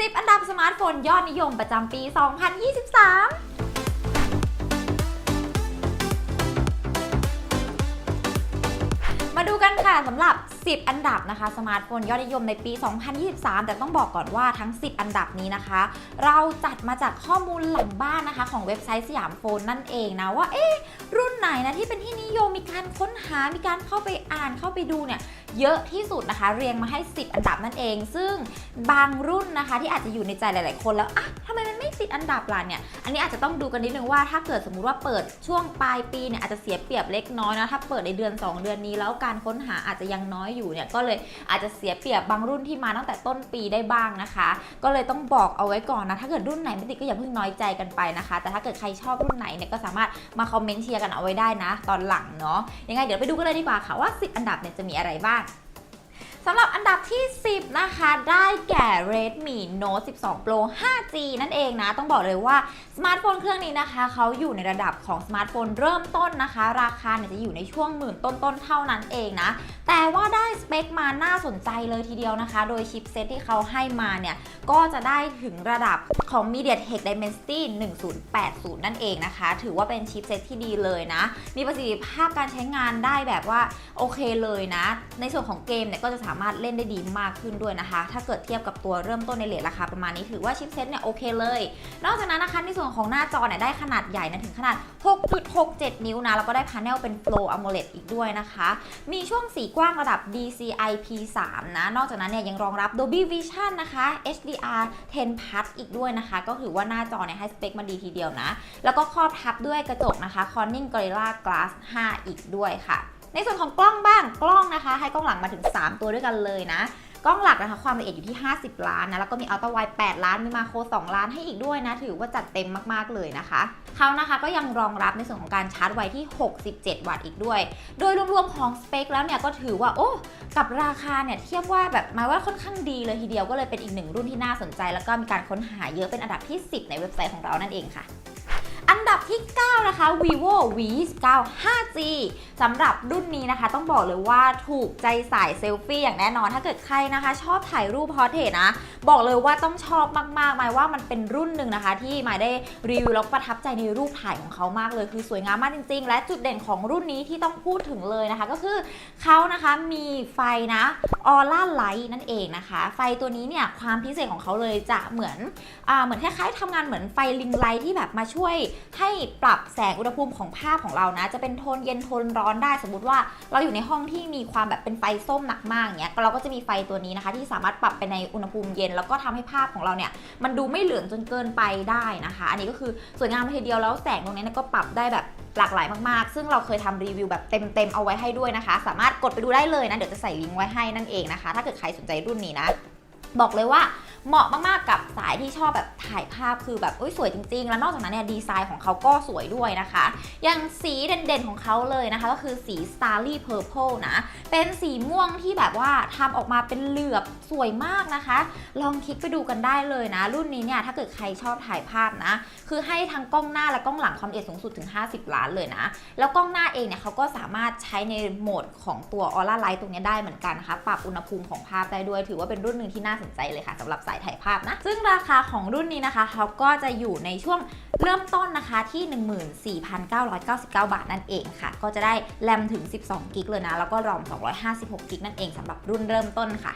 10 อันดับสมาร์ทโฟนยอดนิยมประจำปี 2023มาดูกันค่ะสำหรับ10 อันดับนะคะ สมาร์ทโฟนยอดนิยมในปี 2023 แต่ต้องบอกก่อนว่าทั้ง 10 อันดับนี้นะคะ เราจัดมาจากข้อมูลหลังบ้านนะคะ ของเว็บไซต์สยามโฟนนั่นเองนะว่าเอ๊ะรุ่นไหนนะที่เป็นที่นิยมมีการค้นหา มีการเข้าไปอ่านเข้าไปดูเนี่ยเยอะที่สุดนะคะ เรียงมาให้ 10 อันดับนั่นเอง ซึ่งบางรุ่นนะคะที่อาจจะอยู่ในใจหลาย ๆ คนแล้วอะทำไมมัน ติดอันดับล่ะเนี่ย อันนี้อาจจะต้องดูกันนิดนึงว่าถ้าเกิดสมมุติว่าเปิดช่วงปลายปีเนี่ยอาจจะเสียเปรียบเล็กน้อยนะ ถ้าเปิดในเดือน 2 เดือนนี้แล้วการค้นหาอาจจะยังน้อยอยู่เนี่ยก็เลยอาจจะเสียเปรียบบางรุ่นที่มาตั้งแต่ต้นปีได้บ้างนะคะ ก็เลยต้องบอกเอาไว้ก่อนนะ ถ้าเกิดรุ่นไหนไม่ติดก็อย่าเพิ่งน้อยใจกันไปนะคะ แต่ถ้าเกิดใครชอบรุ่นไหนเนี่ยก็สามารถมาคอมเมนต์เชียร์กันเอาไว้ได้นะ ตอนหลังเนาะยังไงเดี๋ยวไปดูกันเลยดีกว่าค่ะว่า 10 อันดับเนี่ยจะมีอะไรบ้าง สำหรับอันดับที่ 10 นะคะ ได้แก่ Redmi Note 12 Pro 5G นั่นเองนะ ต้องบอกเลยว่าสมาร์ทโฟนเครื่องนี้นะคะเขาอยู่ในระดับของสมาร์ทโฟนเริ่มต้นนะคะ ราคาเนี่ยจะอยู่ในช่วงหมื่นต้นๆเท่านั้นเองนะ แต่ว่าได้สเปคมาน่าสนใจเลยทีเดียวนะคะ โดยชิปเซตที่เขาให้มาเนี่ย ก็จะได้ถึงระดับของ MediaTek Dimensity 1080 นั่นเองนะคะ ถือว่าเป็นชิปเซตที่ดีเลยนะ มีประสิทธิภาพการใช้งานได้แบบว่าโอเคเลยนะ ในส่วนของเกมเนี่ยก็จะสาามารถเล่นได้ดีมากขึ้นด้วยนะคะ ถ้าเกิดเทียบกับตัวเริ่มต้นในเลทราคาประมาณนี้ถือว่าชิปเซ็ตเนี่ยโอเคเลย นอกจากนั้นนะคะในส่วนของหน้าจอเนี่ยได้ขนาดใหญ่นะถึงขนาด 6.67 นิ้วนะแล้วก็ได้พาเนลเป็น Flow AMOLED อีกด้วยนะคะ มีช่วงสีกว้างระดับ DCI-P3 นะ นอกจากนั้นเนี่ยยังรองรับ Dolby Vision นะคะ HDR 10 Plus อีกด้วยนะคะ ก็ถือว่าหน้าจอเนี่ยให้สเปคมาดีทีเดียวนะ แล้วก็ครอบทับด้วยกระจกนะคะ Corning Gorilla Glass 5 อีกด้วยค่ะ ในส่วนของกล้องบ้างกล้องนะคะ ให้กล้องหลังมาถึง 3 ตัวด้วยกันเลยนะ กล้องหลักนะคะความละเอียดอยู่ที่ 50 ล้านนะ แล้วก็มีอัลตร้าไวด์8ล้าน มีมาโคร 2 ล้านให้อีกด้วยนะ ถือว่าจัดเต็มมากๆเลยนะคะเขานะคะก็ยังรองรับในส่วนของการชาร์จไวที่ 67 วัตต์อีกด้วย โดยรวมๆของสเปคแล้วเนี่ยก็ถือว่าโอ้กับราคาเนี่ยเทียบว่าแบบหมายว่าค่อนข้างดีเลยทีเดียวก็เลยเป็นอีกหนึ่งรุ่นที่น่าสนใจ แล้วก็มีการค้นหาเยอะเป็นอันดับที่ 10 ในเว็บไซต์ของเรานั่นเองค่ะ อันดับที่ 9 นะคะ vivo v 9 5G สำหรับรุ่นนี้นะคะ ต้องบอกเลยว่าถูกใจสายเซลฟี่อย่างแน่นอน ถ้าเกิดใครนะคะ ชอบถ่ายรูปพอเทนะ บอกเลยว่าต้องชอบมากๆหมายว่ามันเป็นรุ่นหนึ่งนะคะ ที่หมายได้รีวิวแล้วประทับใจในรูปถ่ายของเขามากเลย คือสวยงามมากจริง ๆ และจุดเด่นของรุ่นนี้ที่ต้องพูดถึงเลยนะคะ ก็คือเขานะคะมีไฟนะออร่าไลท์นั่นเองนะคะ ไฟตัวนี้เนี่ยความพิเศษของเขาเลยจะเหมือนอเหมือนคล้ายๆทำงานเหมือนไฟลิงไลท์ที่แบบมาช่วยให้ปรับแสงอุณหภูมิของภาพของเรานะ จะเป็นโทนเย็นโทนร้อนได้สมมติว่าเราอยู่ในห้องที่มีความแบบเป็นไฟส้มหนักมากเงี้ยเราก็จะมีไฟตัวนี้นะคะ ที่สามารถปรับไปในอุณหภูมิเย็น แล้วก็ทำให้ภาพของเราเนี่ยมันดูไม่เหลืองจนเกินไปได้นะคะ อันนี้ก็คือสวยงามทีเดียวแล้วแสงตรงนี้นก็ปรับได้แบบ หลากหลายมากๆ ซึ่งเราเคยทำรีวิวแบบเต็มๆเอาไว้ให้ด้วยนะคะ สามารถกดไปดูได้เลยนะ เดี๋ยวจะใส่ลิงก์ไว้ให้นั่นเองนะคะ ถ้าเกิดใครสนใจรุ่นนี้นะ บอกเลยว่าเหมาะมากๆกับสายที่ชอบแบบถ่ายภาพคือแบบอุ้ยสวยจริง ๆ แล้วนอกจากนั้นเนี่ยดีไซน์ของเขาก็สวยด้วยนะคะ อย่างสีเด่นๆของเขาเลยนะคะ ก็คือสี Starry Purple นะ เป็นสีม่วงที่แบบว่าทำออกมาเป็นเหลือบสวยมากนะคะ ลองคลิกไปดูกันได้เลยนะ รุ่นนี้เนี่ยถ้าเกิดใครชอบถ่ายภาพนะ คือให้ทั้งกล้องหน้าและกล้องหลังความละเอียดสูงสุดถึง 50 ล้านเลยนะ แล้วกล้องหน้าเองเนี่ยเขาก็สามารถใช้ในโหมดของตัวออร่าไลท์ตรงนี้ได้เหมือนกันนะคะ ปรับอุณหภูมิของภาพได้ด้วย ถือว่าเป็นรุ่นหนึ่งที่น่าสนใจเลยค่ะสำหรับสายถ่ายภาพนะ ซึ่งราคาของรุ่นนี้นะคะเขาก็จะอยู่ในช่วงเริ่มต้นนะคะที่ 14,999 บาทนั่นเองค่ะ ก็จะได้แรมถึง 12 กิกเลยนะ แล้วก็รอม 256 กิกนั่นเองสำหรับรุ่นเริ่มต้นค่ะ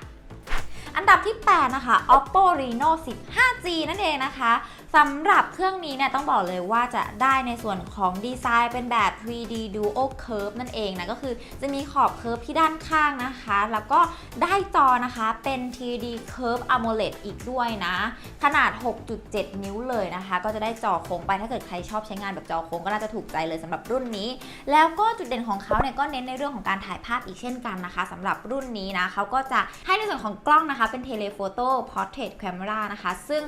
อันดับที่ 8 นะคะ oppo reno 10 5g นั่นเองนะคะ สำหรับเครื่องนี้เนี่ยต้องบอกเลยว่าจะได้ในส่วนของดีไซน์เป็นแบบ 3D duo curve นั่นเองนะก็คือจะมีขอบเคิร์ฟที่ด้านข้างนะคะ แล้วก็ได้จอนะคะเป็น 3D curve AMOLED อีกด้วยนะ ขนาด 6.7 นิ้วเลยนะคะ ก็จะได้จอโค้งไปถ้าเกิดใครชอบใช้งานแบบจอโค้งก็น่าจะถูกใจเลยสำหรับรุ่นนี้ แล้วก็จุดเด่นของเขาเนี่ยก็เน้นในเรื่องของการถ่ายภาพอีกเช่นกันนะคะสำหรับรุ่นนี้นะเขาก็จะให้ในส่วนของกล้องนะคะเป็น telephoto portrait camera นะคะ ซึ่ง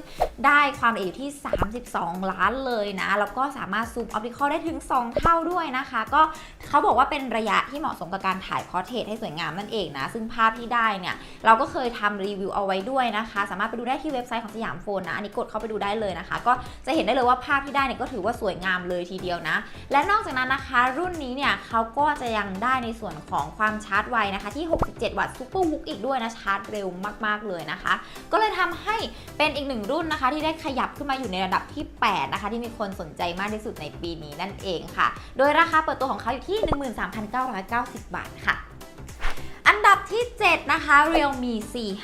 ได้ความละเอียดที่32 ล้านเลยนะ แล้วก็สามารถซูมออปติคอลได้ถึง 2 เท่าด้วยนะคะ ก็เขาบอกว่าเป็นระยะที่เหมาะสมกับการถ่ายพอร์เทรตให้สวยงามนั่นเองนะ ซึ่งภาพที่ได้เนี่ย เราก็เคยทำรีวิวเอาไว้ด้วยนะคะ สามารถไปดูได้ที่เว็บไซต์ของสยามโฟนนะ อันนี้กดเข้าไปดูได้เลยนะคะ ก็จะเห็นได้เลยว่าภาพที่ได้เนี่ยก็ถือว่าสวยงามเลยทีเดียวนะ และนอกจากนั้นนะคะ รุ่นนี้เนี่ยเขาก็จะยังได้ในส่วนของความชาร์จไวนะคะที่ 67 วัตต์ซูเปอร์วุกอีกด้วยนะชาร์จเร็วมากๆเลยนะคะ ก็เลยทำให้เป็นอีกหนึ่งรุ่นนะคะที่ได้ขยับขึ้นมาอยู่ในระดับที่ 8 นะคะ ที่มีคนสนใจมากที่สุดในปีนี้นั่นเองค่ะ โดยราคาเปิดตัวของเขาอยู่ที่ 13,990 บาทค่ะอันดับที่ 7 นะคะ Realme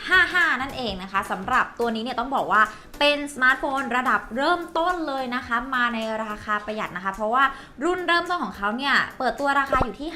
455 นั่นเองนะคะสำหรับตัวนี้เนี่ยต้องบอกว่า เป็นสมาร์ทโฟนระดับเริ่มต้นเลยนะคะ มาในราคาประหยัดนะคะ เพราะว่ารุ่นเริ่มต้นของเขาเนี่ย เปิดตัวราคาอยู่ที่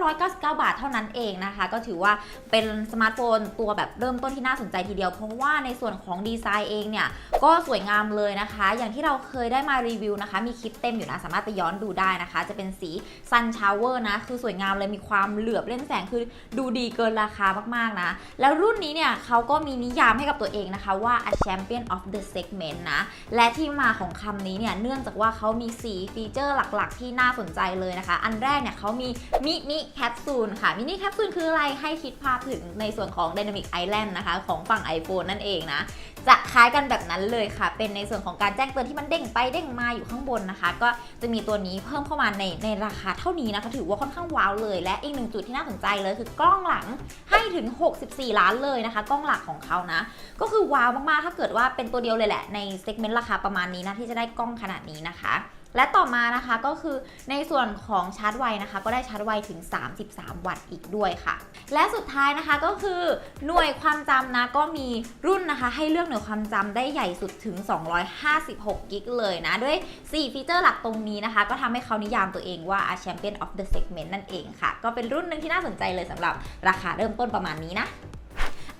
5,999 บาทเท่านั้นเองนะคะ ก็ถือว่าเป็นสมาร์ทโฟนตัวแบบเริ่มต้นที่น่าสนใจทีเดียว เพราะว่าในส่วนของดีไซน์เองเนี่ย ก็สวยงามเลยนะคะ อย่างที่เราเคยได้มารีวิวนะคะ มีคลิปเต็มอยู่นะ สามารถไปย้อนดูได้นะคะ จะเป็นสี Sun Shower นะ คือสวยงามเลยมีความเหลือบเล่นแสงคือดูดีเกินราคามากๆนะ แล้วรุ่นนี้เนี่ยเขาก็มีนิยามให้กับตัวเองนะคะว่า a champion of the segment นะ และที่มาของคำนี้เนี่ย เนื่องจากว่าเขามี 4 ฟีเจอร์หลักๆ ที่น่าสนใจเลยนะคะ อันแรกเนี่ยเขามีมินิแคปซูลค่ะ มินิแคปซูลคืออะไรให้คิดภาพถึงในส่วนของ Dynamic Island นะคะ ของฝั่ง iPhone นั่นเองนะ จะคล้ายกันแบบนั้นเลยค่ะ เป็นในส่วนของการแจ้งเตือนที่มันเด้งไปเด้งมาอยู่ข้างบนนะคะ ก็จะมีตัวนี้เพิ่มเข้ามาในในราคาเท่านี้นะคะ ถือว่าค่อนข้างว้าวเลย และอีกหนึ่งจุดที่น่าสนใจเลยคือกล้องหลังให้ถึง 64 ล้านเลยนะคะ กล้องหลักของเขานะ ก็คือว้าวมากๆ ถ้าเกิดว่าเป็นตัวเดียวเลยแหละในเซกเมนต์ราคาประมาณนี้นะที่จะได้กล้องขนาดนี้นะคะ และต่อมานะคะก็คือในส่วนของชาร์จไวนะคะ ก็ได้ชาร์จไวถึง 33 วัตต์อีกด้วยค่ะ และสุดท้ายนะคะก็คือหน่วยความจำนะก็มีรุ่นนะคะ ให้เลือกหน่วยความจำได้ใหญ่สุดถึง 256 กิกเลยนะ ด้วย 4 ฟีเจอร์หลักตรงนี้นะคะ ก็ทำให้เขานิยามตัวเองว่า a champion of the segment นั่นเองค่ะ ก็เป็นรุ่นหนึ่งที่น่าสนใจเลยสำหรับราคาเริ่มต้นประมาณนี้นะ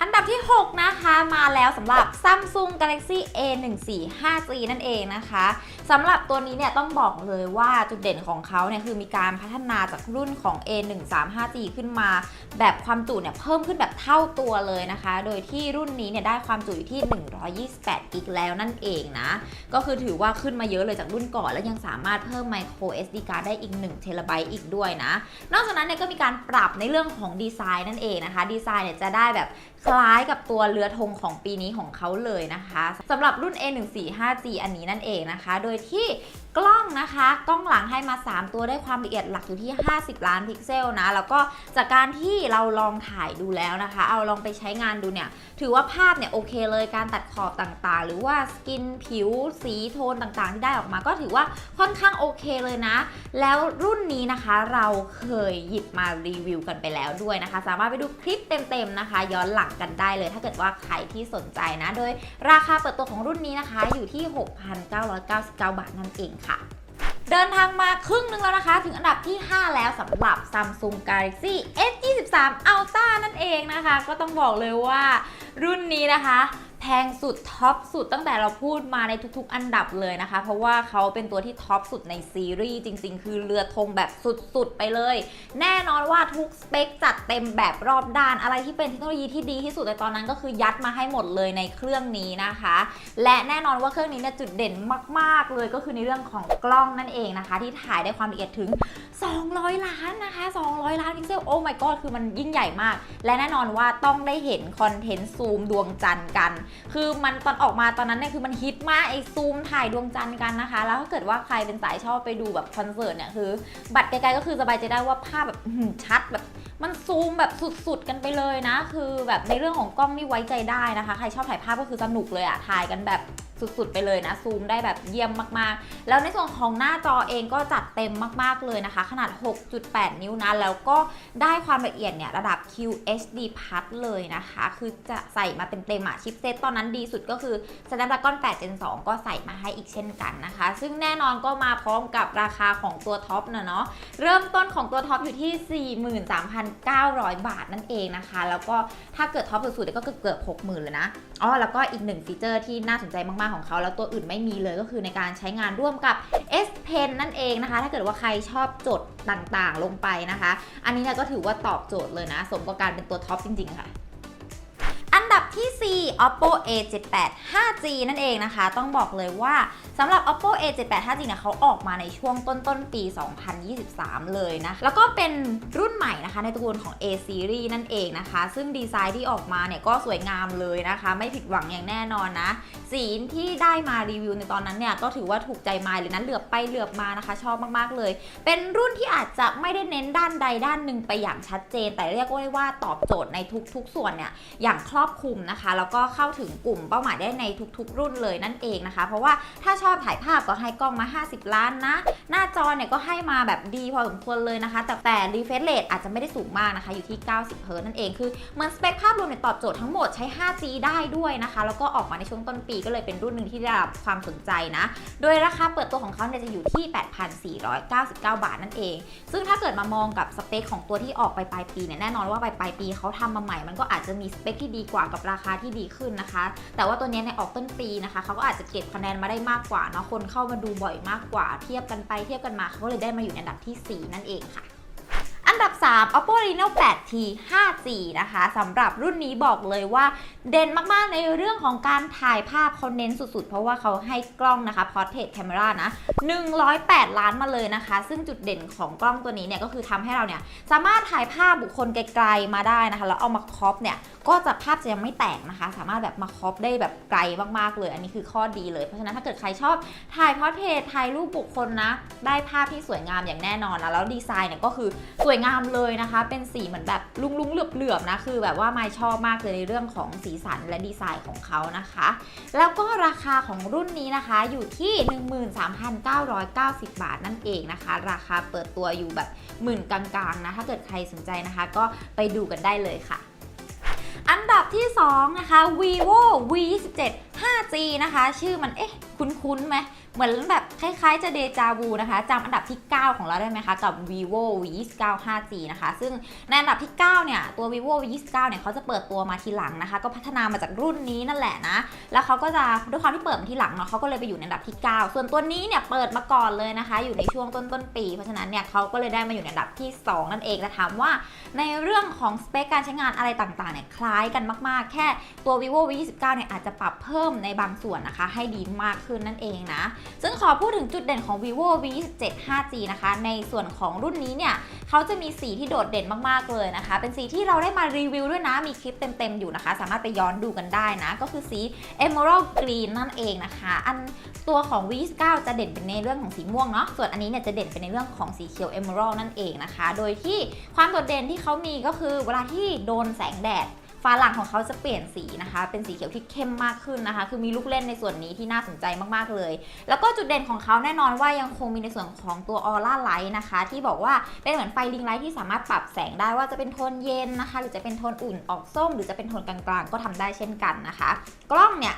อันดับที่ 6 นะคะมาแล้วสำหรับ Samsung Galaxy A145G นั่นเองนะคะสำหรับตัวนี้เนี่ยต้องบอกเลยว่าจุดเด่นของเขาเนี่ยคือมีการพัฒนาจากรุ่นของ A135G ขึ้นมา แบบความจุเนี่ยเพิ่มขึ้นแบบเท่าตัวเลยนะคะ โดยที่รุ่นนี้เนี่ยได้ความจุอยู่ที่ 128กิกแล้วนั่นเองนะ ก็คือถือว่าขึ้นมาเยอะเลยจากรุ่นก่อน แล้วยังสามารถเพิ่ม micro SD card ได้อีก1เทราไบต์อีกด้วยนะ นอกจากนั้นเนี่ยก็มีการปรับในเรื่องของดีไซน์นั่นเองนะคะ ดีไซน์เนี่ยจะได้แบบ คล้ายกับตัวเรือธงของปีนี้ของเขาเลยนะคะสำหรับรุ่น A145G อันนี้นั่นเองนะคะ โดยที่กล้องนะคะ กล้องหลังให้มา 3 ตัวได้ความละเอียดหลักอยู่ที่ 50 ล้านพิกเซลนะ แล้วก็จากการที่เราลองถ่ายดูแล้วนะคะ เอาลองไปใช้งานดูเนี่ย ถือว่าภาพเนี่ยโอเคเลย การตัดขอบต่างๆ หรือว่าสกินผิวสีโทนต่างๆ ที่ได้ออกมาก็ถือว่าค่อนข้างโอเคเลยนะ แล้วรุ่นนี้นะคะเราเคยหยิบมารีวิวกันไปแล้วด้วยนะคะ สามารถไปดูคลิปเต็มๆนะคะ ย้อนหลังกันได้เลย ถ้าเกิดว่าใครที่สนใจนะ โดยราคาเปิดตัวของรุ่นนี้นะคะ อยู่ที่ 6,999 บาทนั่นเองค่ะเดินทางมาครึ่งนึงแล้วนะคะ ถึงอันดับที่ 5 แล้วสำหรับ Samsung Galaxy S23 Ultra นั่นเองนะคะ ก็ต้องบอกเลยว่ารุ่นนี้นะคะ แพงสุดท็อปสุดตั้งแต่เราพูดมาในทุกๆ อันดับเลยนะคะ เพราะว่าเขาเป็นตัวที่ท็อปสุดในซีรีส์จริง ๆ คือเรือธงแบบสุดๆ ไปเลย แน่นอนว่าทุกสเปคจัดเต็มแบบรอบด้านอะไรที่เป็นเทคโนโลยีที่ดีที่สุดในตอนนั้นก็คือยัดมาให้หมดเลยในเครื่องนี้นะคะ และแน่นอนว่าเครื่องนี้เนี่ยจุดเด่นมาก ๆ เลยก็คือในเรื่องของกล้องนั่นเองนะคะ ที่ถ่ายได้ความละเอียดถึง200 ล้านนะคะ 200 ล้านพิกเซล โอ้ my god คือมันยิ่งใหญ่มาก และแน่นอนว่าต้องได้เห็นคอนเทนต์ซูมดวงจันทร์กัน คือมันตอนออกมาตอนนั้นเนี่ยคือมันฮิตมากไอ้ซูมถ่ายดวงจันทร์กันนะคะ แล้วถ้าเกิดว่าใครเป็นสายชอบไปดูแบบคอนเสิร์ตเนี่ยคือ บัตรไกลๆก็คือสบายใจได้ว่าภาพแบบชัดแบบ มันซูมแบบสุดๆกันไปเลยนะ คือแบบในเรื่องของกล้องนี่ไว้ใจได้นะคะ ใครชอบถ่ายภาพก็คือสนุกเลยอะถ่ายกันแบบสุดๆ ไปเลยนะ ซูมได้แบบเยี่ยมมากๆ แล้วในส่วนของหน้าจอเองก็จัดเต็มมากๆเลยนะคะ ขนาด 6.8 นิ้วนะ แล้วก็ได้ความละเอียดเนี่ยระดับ QHD Plus เลยนะคะ คือจะใส่มาเต็มๆอะชิปเซตตอนนั้นดีสุดก็คือ Snapdragon 8 Gen 2 ก็ใส่มาให้อีกเช่นกันนะคะ ซึ่งแน่นอนก็มาพร้อมกับราคาของตัวท็อปนะเนาะเริ่มต้นของตัวท็อปอยู่ที่1,900 บาทนั่นเองนะคะ แล้วก็ถ้าเกิดท็อปสุดๆเนี่ยก็เกือบเกือบ60,000เลยนะอ๋อแล้วก็อีกหนึ่งฟีเจอร์ที่น่าสนใจมากๆของเขาแล้วตัวอื่นไม่มีเลยก็คือในการใช้งานร่วมกับ S Pen นั่นเองนะคะ ถ้าเกิดว่าใครชอบจดต่างๆลงไปนะคะ อันนี้เนี่ยก็ถือว่าตอบโจทย์เลยนะ สมกับการเป็นตัวท็อปจริง ๆ ค่ะ oppo a 7 8 5g นั่นเองนะคะ ต้องบอกเลยว่าสำหรับ oppo a 7 8 5g เนี่ยเขาออกมาในช่วงต้นต้นๆปี 2023 เลยนะ แล้วก็เป็นรุ่นใหม่นะคะในตระกูลของ a series นั่นเองนะคะ ซึ่งดีไซน์ที่ออกมาเนี่ยก็สวยงามเลยนะคะ ไม่ผิดหวังอย่างแน่นอนนะ สีที่ได้มารีวิวในตอนนั้นเนี่ยก็ถือว่าถูกใจมายเลยนะเหลือบไปเหลือบมานะคะ ชอบมากๆเลย เป็นรุ่นที่อาจจะไม่ได้เน้นด้านใดด้านหนึ่งไปอย่างชัดเจน แต่เรียกได้ว่าตอบโจทย์ในทุกๆ ส่วนเนี่ยอย่างครอบคลุมนะคะแล้วก็เข้าถึงกลุ่มเป้าหมายได้ในทุกๆ รุ่นเลยนั่นเองนะคะ เพราะว่าถ้าชอบถ่ายภาพก็ให้กล้องมา 50 ล้านนะ หน้าจอเนี่ยก็ให้มาแบบดีพอสมควรเลยนะคะ แต่แต่ refresh rate อาจจะไม่ได้สูงมากนะคะ อยู่ที่ 90 เฮิร์ตนั่นเองคือเหมือนสเปคภาพรวมเนี่ยตอบโจทย์ทั้งหมดใช้ 5G ได้ด้วยนะคะ แล้วก็ออกมาในช่วงต้นปีก็เลยเป็นรุ่นหนึ่งที่ได้รับความสนใจนะ โดยราคาเปิดตัวของเขาเนี่ยจะอยู่ที่ 8,499 บาทนั่นเอง ซึ่งถ้าเกิดมามองกับสเปคของตัวที่ออกไปปลายปีเนี่ยแน่นอนว่าปลายปลายปีเขาทำมาใหม่มันก็อาจจะมีสเปคที่ดีกว่ากับราคาที่ดีขึ้นนะคะ แต่ว่าตัวนี้ในออกต้นปีนะคะเขาก็อาจจะเก็บคะแนนมาได้มากกว่าเนาะคนเข้ามาดูบ่อยมากกว่า เทียบกันไปเทียบกันมาเขาก็เลยได้มาอยู่ในอันดับทีสี่4 นั่นเองค่ะ อันดับ 3 oppo reno 8t 5g นะคะสำหรับรุ่นนี้บอกเลยว่าเด่นมากๆในเรื่องของการถ่ายภาพเขาเน้นสุดๆ เพราะว่าเขาให้กล้องนะคะ portrait camera นะ 108 ล้านมาเลยนะคะ ซึ่งจุดเด่นของกล้องตัวนี้เนี่ยก็คือทำให้เราเนี่ยสามารถถ่ายภาพบุคคลไกลๆมาได้นะคะ แล้วเอามาครอปเนี่ยก็จะภาพจะยังไม่แตกนะคะ สามารถแบบมาครอปได้แบบไกลมากๆเลย อันนี้คือข้อดีเลย เพราะฉะนั้นถ้าเกิดใครชอบถ่ายพอร์เทรตถ่ายรูปบุคคลนะ ได้ภาพที่สวยงามอย่างแน่นอนนะแล้วดีไซน์เนี่ยก็คือสวยงามเลยนะคะ เป็นสีเหมือนแบบลุ้งๆเหลือบๆนะ คือแบบว่าไม่ชอบมากเลยในเรื่องของสีสันและดีไซน์ของเขานะคะ แล้วก็ราคาของรุ่นนี้นะคะอยู่ที่ 13,990 บาทนั่นเองนะคะ ราคาเปิดตัวอยู่แบบหมื่นกลางๆนะ ถ้าเกิดใครสนใจนะคะ ก็ไปดูกันได้เลยค่ะอันดับที่ 2 นะคะ vivo v 2 7 5g นะคะ ชื่อมันเอ๊ะ คุ้นๆไหมเหมือนแบบ คล้ายๆจะเดจาวูนะคะจำอันดับที่ 9 ของเราได้ไหมคะ กับ vivo v 2 9 5g นะคะ ซึ่งในอันดับที่ 9 เนี่ย ตัว vivo v 2 9เนี่ยเขาจะเปิดตัวมาทีหลังนะคะ ก็พัฒนามาจากรุ่นนี้นั่นแหละนะ แล้วเขาก็จะด้วยความที่เปิดมาทีหลังเนาะเขาก็เลยไปอยู่ในอันดับที่ 9 ส่วนตัวนี้เนี่ยเปิดมาก่อนเลยนะคะ อยู่ในช่วงต้นต้นๆปี เพราะฉะนั้นเนี่ยเขาก็เลยได้มาอยู่ในอันดับที่ 2 นั่นเองแต่ถามว่าในเรื่องของสเปคการใช้งานอะไรต่างๆเนี่ยคล้ายกันมากๆ แค่ตัว vivo v 2 9เนี่ยอาจจะปรับเพิ่มในบางส่วนนะคะ ให้ดีมากขึ้นนั่นเองนะ ซึ่งขอพูดถึงจุดเด่นของ vivo v 2 7 5g นะคะ ในส่วนของรุ่นนี้เนี่ยเขาจะมีสีที่โดดเด่นมากๆเลยนะคะ เป็นสีที่เราได้มารีวิวด้วยนะ มีคลิปเต็มๆอยู่นะคะ สามารถไปย้อนดูกันได้นะ ก็คือสี emerald green นั่นเองนะคะ อันตัวของ v 9จะเด่นเป็นในเรื่องของสีม่วงเนาะ ส่วนอันนี้เนี่ยจะเด่นเป็นในเรื่องของสีเขียว emerald นั่นเองนะคะ โดยที่ความโดดเด่นที่เขามีก็คือเวลาที่โดนแสงแดด ฝาหลังของเขาจะเปลี่ยนสีนะคะ เป็นสีเขียวที่เข้มมากขึ้นนะคะ คือมีลูกเล่นในส่วนนี้ที่น่าสนใจมากๆเลย แล้วก็จุดเด่นของเขาแน่นอนว่ายังคงมีในส่วนของตัวออร่าไลท์นะคะ ที่บอกว่าเป็นเหมือนไฟลิงไลท์ที่สามารถปรับแสงได้ว่าจะเป็นโทนเย็นนะคะ หรือจะเป็นโทนอุ่นออกส้ม หรือจะเป็นโทนกลางๆ ก็ทำได้เช่นกันนะคะ กล้องเนี่ย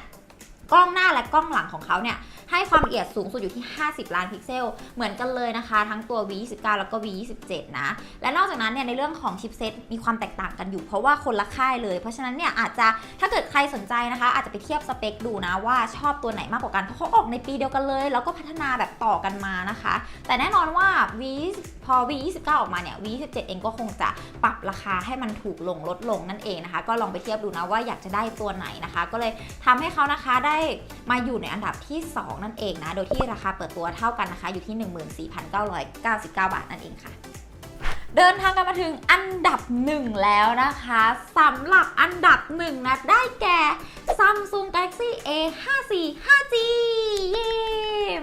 กล้องหน้าและกล้องหลังของเขาเนี่ยให้ความละเอียดสูงสุดอยู่ที่ 50 ล้านพิกเซล เหมือนกันเลยนะคะ ทั้งตัว V29 แล้วก็ V27 นะ และนอกจากนั้นเนี่ยในเรื่องของชิปเซตมีความแตกต่างกันอยู่เพราะว่าคนละค่ายเลย เพราะฉะนั้นเนี่ยอาจจะถ้าเกิดใครสนใจนะคะ อาจจะไปเทียบสเปคดูนะว่าชอบตัวไหนมากกว่ากัน เพราะเขาออกในปีเดียวกันเลย แล้วก็พัฒนาแบบต่อกันมานะคะ แต่แน่นอนว่า V พอ V29 ออกมาเนี่ย V27 เองก็คงจะปรับราคาให้มันถูกลงลดลงนั่นเองนะคะ ก็ลองไปเทียบดูนะว่าอยากจะได้ตัวไหนนะคะ ก็เลยทำให้เขานะคะได้มาอยู่ในอันดับที่ 2 นั่นเองนะ โดยที่ราคาเปิดตัวเท่ากันนะคะ อยู่ที่ 14,999 บาทนั่นเองค่ะ เดินทางกันมาถึงอันดับหนึ่งแล้วนะคะสำหรับอันดับหนึ่งนะได้แก่ Samsung Galaxy A 5 4 5G เย้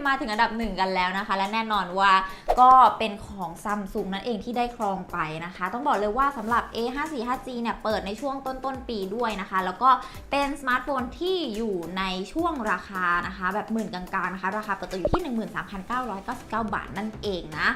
มาถึงอันดับหนึ่งกันแล้วนะคะ และแน่นอนว่าก็เป็นของ Samsung นั่นเองที่ได้ครองไปนะคะ ต้องบอกเลยว่าสำหรับ A 5 4 5G เนี่ยเปิดในช่วงต้นต้นๆปีด้วยนะคะ แล้วก็เป็นสมาร์ทโฟนที่อยู่ในช่วงราคานะคะ แบบหมื่นกลางๆนะคะ ราคาเปิดตัวอยู่ที่ 13,999 บาทนั่นเองนะ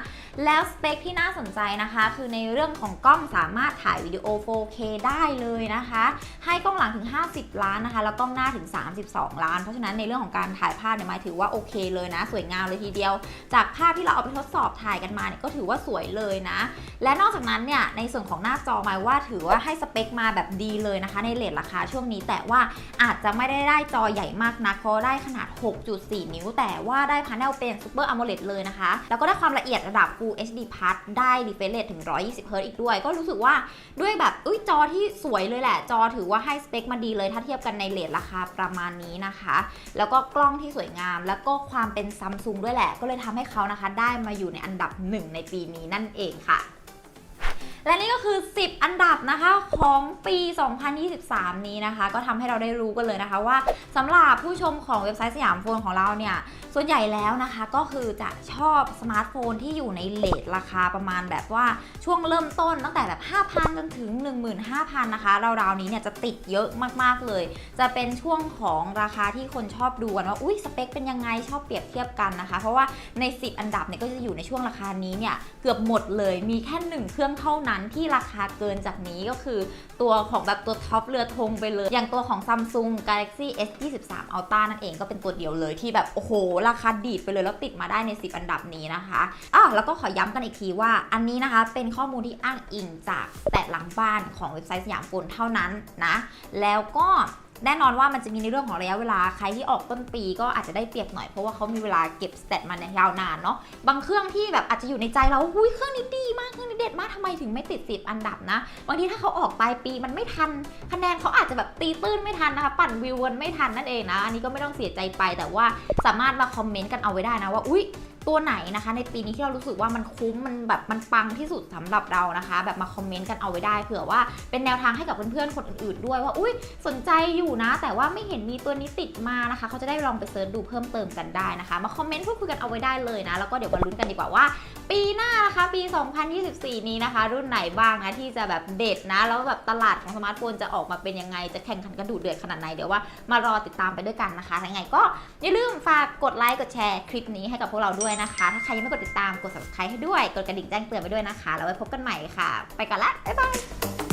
แล้วสเปคที่น่าสนใจนะคะ คือในเรื่องของกล้องสามารถถ่ายวิดีโอ 4K ได้เลยนะคะ ให้กล้องหลังถึง 50 ล้านนะคะแล้วกล้องหน้าถึง 32 ล้าน เพราะฉะนั้นในเรื่องของการถ่ายภาพเนี่ยหมายถือว่าโอเคเลยนะ สวยงามเลยทีเดียว จากภาพที่เราเอาไปทดสอบถ่ายกันมาเนี่ยก็ถือว่าสวยเลยนะ และนอกจากนั้นเนี่ยในส่วนของหน้าจอหมายว่าถือว่าให้สเปคมาแบบดีเลยนะคะ ในเลทราคาช่วงนี้ แต่ว่าอาจจะไม่ได้ได้จอใหญ่มากนักเพราะได้ขนาด 6.4 นิ้ว แต่ว่าได้พาเนลเป็น Super AMOLED เลตเลยนะคะ แล้วก็ได้ความละเอียดระดับ Full HD Plus ได้ refresh rate ถึง 120 Hz อีกด้วย ก็รู้สึกว่าด้วยแบบอุ้ยจอที่สวยเลยแหละ จอถือว่าให้สเปคมาดีเลยถ้าเทียบกันในเลทราคาประมาณนี้นะคะ แล้วก็กล้องที่สวยงาม แล้วก็ความเป็นซัมซุงด้วยแหละ ก็เลยทำให้เขานะคะ ได้มาอยู่ในอันดับหนึ่งในปีนี้นั่นเองค่ะ และนี่ก็คือ 10 อันดับนะคะของปี 2023 นี้นะคะ ก็ทำให้เราได้รู้กันเลยนะคะว่าสำหรับผู้ชมของเว็บไซต์สยามโฟนของเราเนี่ย ส่วนใหญ่แล้วนะคะก็คือจะชอบสมาร์ทโฟนที่อยู่ในเลทราคาประมาณแบบว่าช่วงเริ่มต้นตั้งแต่แบบ 5,000 จนถึง 15,000 นะคะราวๆนี้เนี่ยจะติดเยอะมากๆเลย จะเป็นช่วงของราคาที่คนชอบดูกันว่าอุ้ยสเปคเป็นยังไงชอบเปรียบเทียบกันนะคะ เพราะว่าใน 10 อันดับเนี่ยก็จะอยู่ในช่วงราคานี้เนี่ยเกือบหมดเลยมีแค่หนึ่งเครื่องเท่านั้นที่ราคาเกินจากนี้ก็คือ ตัวของแบบตัวท็อปเรือธงไปเลย อย่างตัวของ Samsung Galaxy S 23 Ultra นั่นเองก็เป็นตัวเดียวเลยที่แบบโอ้โห ราคาดีดไปเลยแล้วติดมาได้ใน 10 อันดับนี้นะคะอะแล้วก็ขอย้ำกันอีกทีว่าอันนี้นะคะเป็นข้อมูลที่อ้างอิงจากแต่หลังบ้านของเว็บไซต์สยามโฟนเท่านั้นนะแล้วก็ แน่นอนว่ามันจะมีในเรื่องของระยะเวลาใครที่ออกต้นปีก็อาจจะได้เปรียบหน่อยเพราะว่าเขามีเวลาเก็บสเตตมาในยาวนานเนาะบางเครื่องที่แบบอาจจะอยู่ในใจเราอุ้ยเครื่องนี้ดีมากเครื่องนี้เด็ดมากทำไมถึงไม่ติดสิบอันดับนะบางทีถ้าเขาออกปลายปีมันไม่ทัน คะแนนเขาอาจจะแบบตีตื้นไม่ทันนะคะปั่นวิวกันไม่ทันนั่นเองนะอันนี้ก็ไม่ต้องเสียใจไปแต่ว่าสามารถมาคอมเมนต์กันเอาไว้ได้นะว่าอุ๊ย ตัวไหนนะคะ ในปีนี้ที่เรารู้สึกว่ามันคุ้มมันแบบมันปังที่สุดสำหรับเรานะคะ แบบมาคอมเมนต์กันเอาไว้ได้เผื่อว่าเป็นแนวทางให้กับเพื่อนๆคนอื่นๆด้วยว่าอุ้ยสนใจอยู่นะ แต่ว่าไม่เห็นมีตัวนี้ติดมานะคะ เขาจะได้ลองไปเซิร์ชดูเพิ่มเติมกันได้นะคะ มาคอมเมนต์พูดคุยกันเอาไว้ได้เลยนะ แล้วก็เดี๋ยวมาลุ้นกันดีกว่าว่า ปีหน้านะคะ ปี 2024 นี้นะคะ รุ่นไหนบ้างนะที่จะแบบเด็ดนะ แล้วแบบตลาดของสมาร์ทโฟนจะออกมาเป็นยังไงจะแข่งขันกันดุเดือดขนาดไหนเดี๋ยวว่ามารอติดตามไปด้วยกันนะคะยังไงก็อย่าลืมฝากกดไลค์กดแชร์คลิปนี้ให้กับพวกเราด้วยนะคะ ถ้าใครยังไม่กดติดตามกด subscribe ให้ด้วย กดกระดิ่งแจ้งเตือนไปด้วยนะคะ แล้วไว้พบกันใหม่ค่ะ ไปก่อนละ บ๊ายบาย